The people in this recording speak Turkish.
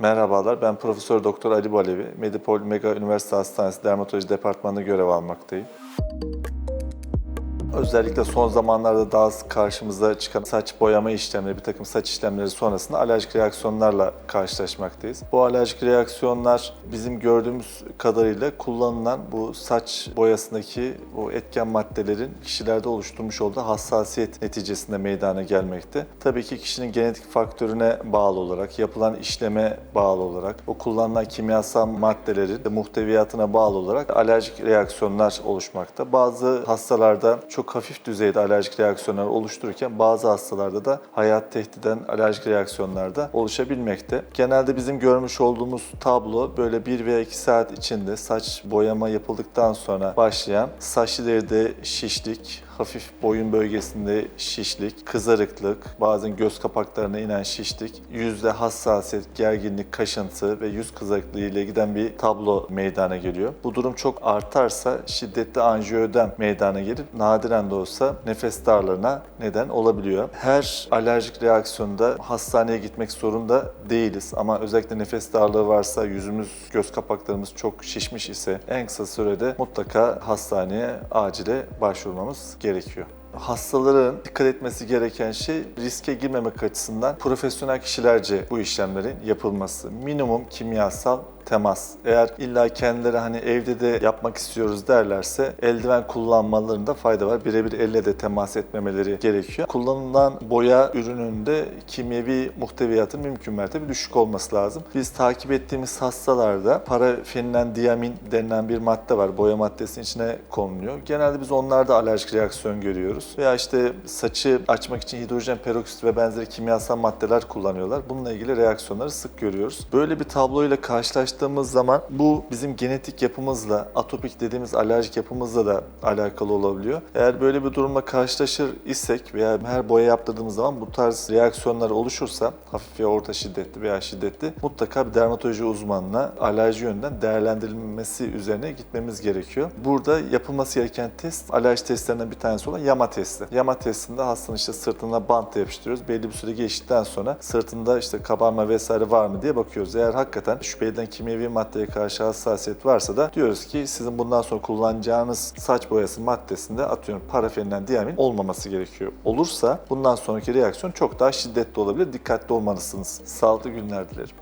Merhabalar, ben Profesör Doktor Ali Balevi, Medipol Mega Üniversite Hastanesi Dermatoloji Departmanı'nda görev almaktayım. Özellikle son zamanlarda daha karşımıza çıkan saç boyama işlemleri, bir takım saç işlemleri sonrasında alerjik reaksiyonlarla karşılaşmaktayız. Bu alerjik reaksiyonlar bizim gördüğümüz kadarıyla kullanılan bu saç boyasındaki bu etken maddelerin kişilerde oluşturmuş olduğu hassasiyet neticesinde meydana gelmekte. Tabii ki kişinin genetik faktörüne bağlı olarak, yapılan işleme bağlı olarak, o kullanılan kimyasal maddelerin de muhteviyatına bağlı olarak alerjik reaksiyonlar oluşmakta. Bazı hastalarda çok hafif düzeyde alerjik reaksiyonlar oluştururken bazı hastalarda da hayat tehdit eden alerjik reaksiyonlar da oluşabilmekte. Genelde bizim görmüş olduğumuz tablo böyle 1 veya 2 saat içinde saç boyama yapıldıktan sonra başlayan saçlı deride şişlik, hafif boyun bölgesinde şişlik, kızarıklık, bazen göz kapaklarına inen şişlik, yüzde hassasiyet, gerginlik, kaşıntı ve yüz kızarıklığı ile giden bir tablo meydana geliyor. Bu durum çok artarsa şiddetli anjiyoödem meydana gelip nadiren de olsa nefes darlığına neden olabiliyor. Her alerjik reaksiyonda hastaneye gitmek zorunda değiliz ama özellikle nefes darlığı varsa, yüzümüz, göz kapaklarımız çok şişmiş ise en kısa sürede mutlaka hastaneye acile başvurmamız gerekiyor. Hastaların dikkat etmesi gereken şey riske girmemek açısından profesyonel kişilerce bu işlemlerin yapılması. Minimum kimyasal temas. Eğer illa kendileri hani evde de yapmak istiyoruz derlerse eldiven kullanmalarında fayda var. Birebir elle de temas etmemeleri gerekiyor. Kullanılan boya ürününde kimyevi muhteviyatın mümkün mertebe düşük olması lazım. Biz takip ettiğimiz hastalarda parafenilen diamin denilen bir madde var. Boya maddesinin içine konuluyor. Genelde biz onlarda alerjik reaksiyon görüyoruz. Veya işte saçı açmak için hidrojen peroksit ve benzeri kimyasal maddeler kullanıyorlar. Bununla ilgili reaksiyonları sık görüyoruz. Böyle bir tabloyla karşılaştığımız zaman bu bizim genetik yapımızla, atopik dediğimiz alerjik yapımızla da alakalı olabiliyor. Eğer böyle bir durumla karşılaşır isek veya her boya yaptırdığımız zaman bu tarz reaksiyonlar oluşursa hafif ve orta şiddetli veya şiddetli mutlaka bir dermatoloji uzmanına alerji yönden değerlendirilmesi üzerine gitmemiz gerekiyor. Burada yapılması gereken test alerji testlerinden bir tanesi olan yama testi. Yama testinde hastanın işte sırtına bant yapıştırıyoruz. Belli bir süre geçtikten sonra sırtında işte kabarma vesaire var mı diye bakıyoruz. Eğer hakikaten şüphe edilen kimyevi maddeye karşı hassasiyet varsa da diyoruz ki sizin bundan sonra kullanacağınız saç boyası maddesinde atıyorum parafenilen diamin olmaması gerekiyor. Olursa bundan sonraki reaksiyon çok daha şiddetli olabilir. Dikkatli olmalısınız. Sağlıklı günler dilerim.